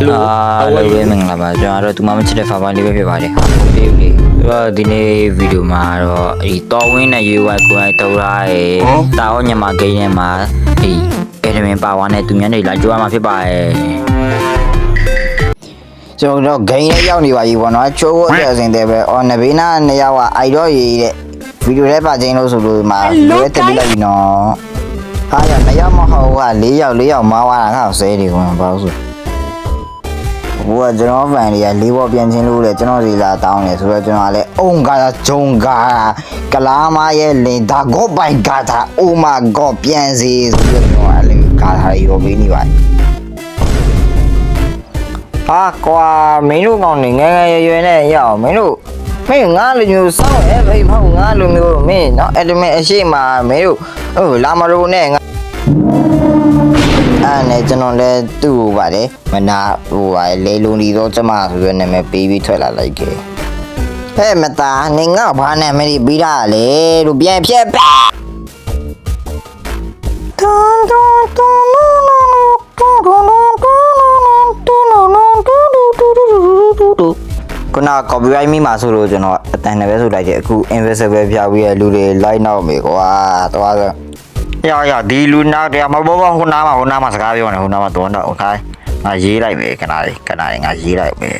အာလိုပဲမင်္ဂလာပါကျွန်တော်ကတော့သူမမချစ်တဲ့ဖာဖာလေးပဲဖြစ်ပါတယ်ဟာဟုတ်ပြီလေဆိုတော့ဒီနေ့ဗီဒီယိုမှာတော့ဒီတော်ဝင်းနဲ့ရွေးဝိုက်ကိုယ်တိုင်တော်ရရဲ့တာဟောညမဂိမ်းထဲမှာဒီအက်ဒမင်ပါဝါနဲ့သူများတွေလာကြွားမှာဖြစ်ပါရဲ့ကျွန်တော်တော့ဂိမ်းလေးရောက်နေပါပြီပေါ့နော်ချိုးဖို့အစဉ်တည်းပဲအော်နဘေးနာနှစ်ယောက်ကအိုက်တော့ရေးတဲ့ဗီဒီယိုထဲပါချင်းလို့ဆိုလို့မှာလွဲတက်ပြီးလိုက်ပြီနော်ဟာရနှစ်ယောက်မဟုတ်ဟာ၄ယောက်၄ယောက်မားသွားတာငါ့ကိုဆဲတယ်ကွာဘာလို့ဆို ဟိုကကျွန်တော်ဖန်တွေကလေးပေါ်ပြန်ချင်းလို့လေကျွန်တော်စီလာတောင်းတယ်ဆိုတော့ကျွန်တော်ကလည်းအုံကာဂျုံကာကလာမရဲ့လင်ဒါဂေါပိုင်ကာတာအိုမာဂေါပြန်စီဆိုတော့ကျွန်တော်ကလည်းကာတာရောပေးနေပါတယ်ဟာကွာမင်းတို့ကောင်နေငယ်ငယ်ရွယ်ရွယ်နဲ့ရအောင်မင်းတို့မင်းငါလူမျိုးစောင်းရဲ့ဘိမဟုတ်ငါလူမျိုးမင်းနော်အဲ့ဒါမဲ့အရှိမမင်းတို့ဟိုလာမရိုနဲ့ငါ အဲ့နဲ့ကျွန်တော်လည်းသူ့ဟိုပါတယ်မနာဟိုပါလေလုံလီတော့ကျမဆိုတဲ့နာမည်ပေးပြီးထွက်လာလိုက်ခဲ့ဟဲ့မသားနေငါဘာနဲ့မရီပြီးတာလေလို့ပြန်ဖြက်ပါတွန်တွန်တွန်တွန်တွန်တွန်တွန်ခုန copyright မိမှာဆိုလို့ကျွန်တော်အတန်နဲ့ပဲဆိုလိုက်တယ်အခု invisible ပြပြီးရလူတွေ light နောက်မေကွာတော့ဆို ရရဒီလူနာတရားမဘောဘောဟိုနားမှာဟိုနားမှာစကားပြောနေဟိုနားမှာတော့တော့ okay ငါရေးလိုက်မယ်ခဏလေးခဏလေးငါရေးလိုက်မယ်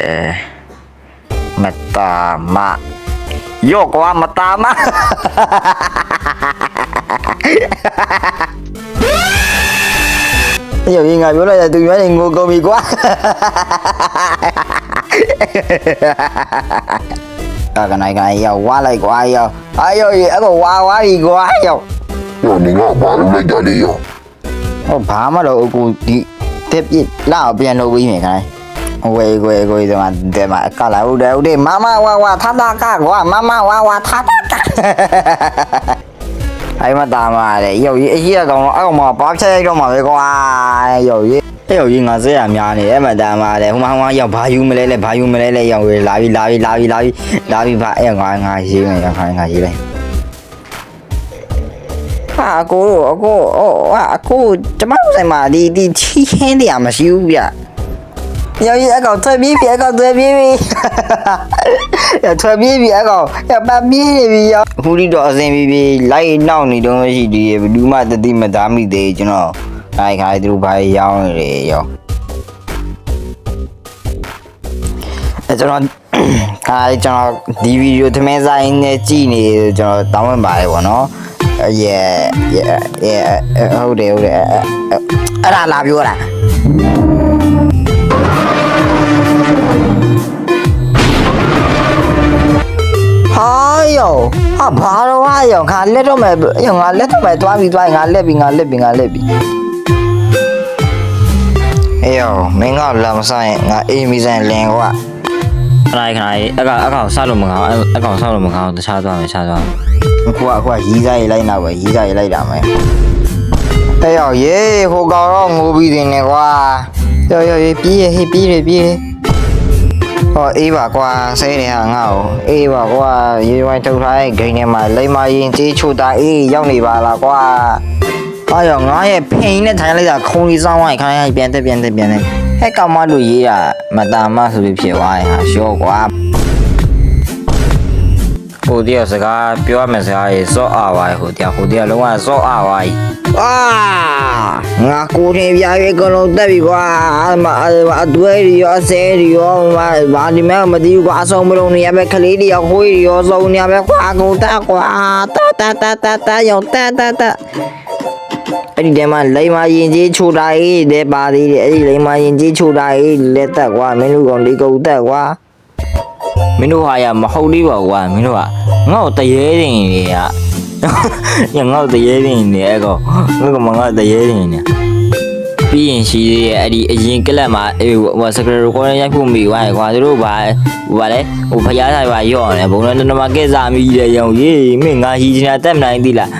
အဲမတာမယောကွာမတာမယောရင်ငါပြောလိုက်တဲ့သူများနေငိုကုန်ပြီကွာအာကနိုင် ကနိုင်ရောက်ဝါလိုက်ကွာရောက်အာယောရေအဲ့တော့ဝါဝါကြီးကွာရောက်ရောနေငါဘာလို့လိုက်တာလဲရောဟောဘာမှတော့အခုဒီတက်ပြစ်လာအောင်ပြန်လုပ်ပြီးမြင်ခိုင်းဟိုဝေးဝေးကိုဒီမှာဒီမှာကလာဦးတယ်ဦးတယ်မမဝါဝါထားတာကကွာမမဝါဝါထားတာကအိမ်မတာမတဲ့ရုပ်ကြီးအကြီးအကောင်တော့အောက်မှာပါဖြတ်ရိုက်တော့မှာပဲကွာရုပ်ကြီးအဲ့ရုပ်ကြီးငါစက်ရများနေအဲ့မတာမတဲ့ဟိုမှာဟိုမှာရောက်ဘာယူမလဲလဲဘာယူမလဲလဲရောက်လာပြီလာပြီလာပြီလာပြီလာပြီဘာအဲ့ငါငါရေးမယ်ငါငါရေးလိုက် ဟာအကိုတို့အကိုအော်ဟာအကိုကျမတို့ဆိုင်မှာဒီဒီချီဟင်းတရားမရှိဘူးဗျ။ယောကြီးအကောင်ထွက်ပြေးပြီအကောင်ထွက်ပြေးပြီ။ရထွက်ပြေးပြီအကောင်ရပပြေးနေပြီရော။အခုဒီတော့အစင်ပြေးပြေးလိုက်နောက်နေတော့ရှိသေးရဲ့ဘယ်သူမှတတိမသားမိသေးကျွန်တော်။အဲခါသူတို့ဘာရောင်းနေလေရော။အဲကျွန်တော်ခါကျွန်တော်ဒီဗီဒီယိုသမင်းဆိုင်နဲ့ကြည့်နေကျွန်တော်တောင်းဝင်ပါတယ်ဗောနော်။ yeah yeah yeah ဟုတ်တယ်ဟုတ်တယ်အဲ့ဒါလာပြောတာဟာယောဟာဘာတော့ဟာယောငါလက်တော့မယ်ယောငါလက်တော့မယ်တွားပြီးတွားငါလက်ပြီးငါလက်ပြီးငါလက်ပြီးအေးယောမင်းကလာမဆိုင်ငါအေးမီဆိုင်လင်ကွာခဏခဏအကောင်အကောင်ဆောက်လို့မကောင်းအကောင်ဆောက်လို့မကောင်းတခြားသွားမယ်တခြားသွားမယ် အခုကအခုကရီးစားရေးလိုက်တော့ပဲရီးစားရေးလိုက်တာမယ်အဲ့ရောက်ရေးဟိုကောင်တော့ငိုပြီးတင်နေကွာရောရောရေးပြေးဟေးပြေးရပြေးဟောအေးပါကွာဆဲနေဟာငါ့ကိုအေးပါကွာရေဝိုင်းထုတ်ထားတဲ့ဂိမ်းထဲမှာလိမ္မာရင်ကြေးချိုတာအေးရောက်နေပါလားကွာအားရောငါရဲ့ဖိန်နဲ့ထိုင်လိုက်တာခုံကြီးစောင်းဝိုင်းခိုင်းပြန်တက်ပြန်တက်ပြန်တက်ဟဲ့ကောင်မလို့ရေးတာမတာမဆိုပြီးဖြစ်သွားရင်ဟာရှော့ကွာ ဟိုတည်းကစကားပြောရမယ်စကားရေစော့အားပါဟိုတည်းဟိုတည်းကလုံးဝစော့အားပါကြီးအာငါကိုနေပြရွေးကလုံးတက်ပြီကွာအမအတွဲရီရောအစဲရီရောဘာဒီမဲ့မသိဘူးကွာအဆုံးမလုံးနေရပဲခလေးတွေရောဟိုးရီရောစုံနေရပဲကွာကုန်တက်ကွာတာတာတာတာတာရောတာတာတာအဲ့ဒီတည်းမှာလိမ္မာရင်ကြီးချိုတာအေးတဲ့ပါသေးတယ်အဲ့ဒီလိမ္မာရင်ကြီးချိုတာအေးလက်တက်ကွာမင်းတို့ကောင်လေးကုန်တက်ကွာ မင်းတို့ဟာရမဟုတ်သေးပါဘူးကွာမင်းတို့ကငါ့ကိုတရေတင်နေရညငါ့ကိုတရေတင်နေအဲ့ကောင်ငါကမငါ့ကိုတရေတင်နေပြီးရင်ရှိသေးရဲ့အဲ့ဒီအရင်ကလပ်မှာအေးဟိုစကရကိုရိုက်ဖို့မိသွားတယ်ကွာသူတို့ဘာဟိုဗာလဲဟိုဖျားဆိုင်ပါရော့နေဘုံလည်းနမကဲစားမိတယ်ရောင်ရေးမင်းငါဟီချင်တာတက်မနိုင်သေးလား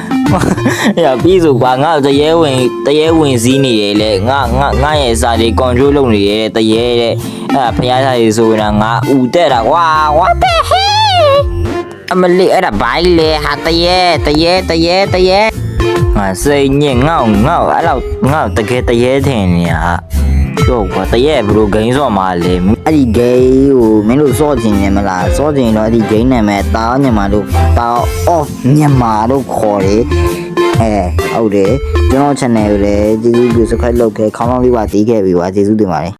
အဲ့ဒါပြီးဆိုကွာငါတရေဝင်တရေဝင်စည်းနေတယ်လေငါငါငါရဲ့စာတွေ control လုပ်နေတယ်တရေတဲ့အဲ့ဒါဖျားဆိုင်ဆိုရင်ငါဥတက်တာကွာ what the hell အမလေးအဲ့ဒါဘိုင်းလေဟာတရေတရေတရေတရေငါစိတ်ညစ်ငေါ့ငေါ့အဲ့တော့ငေါ့တကယ်တရေထင်နေရဟာ ပြောကွာတရက်ဘလို့ဂိမ်းစော့မှာလေအဲ့ဒီဂိမ်းကိုမင်းတို့စော့ချင်တယ်မလားစော့ချင်တော့အဲ့ဒီဂိမ်းနာမည်တာညမာတို့တာ off မြန်မာတို့ခေါ်တယ်အဲဟုတ်တယ်ကျွန်တော် channel ကိုလည်းကျေးဇူးပြု subscribe လုပ်ခဲ့ခေါင်းပေါင်းလေးပါတီးခဲ့ပြီပါကျေးဇူးတင်ပါတယ်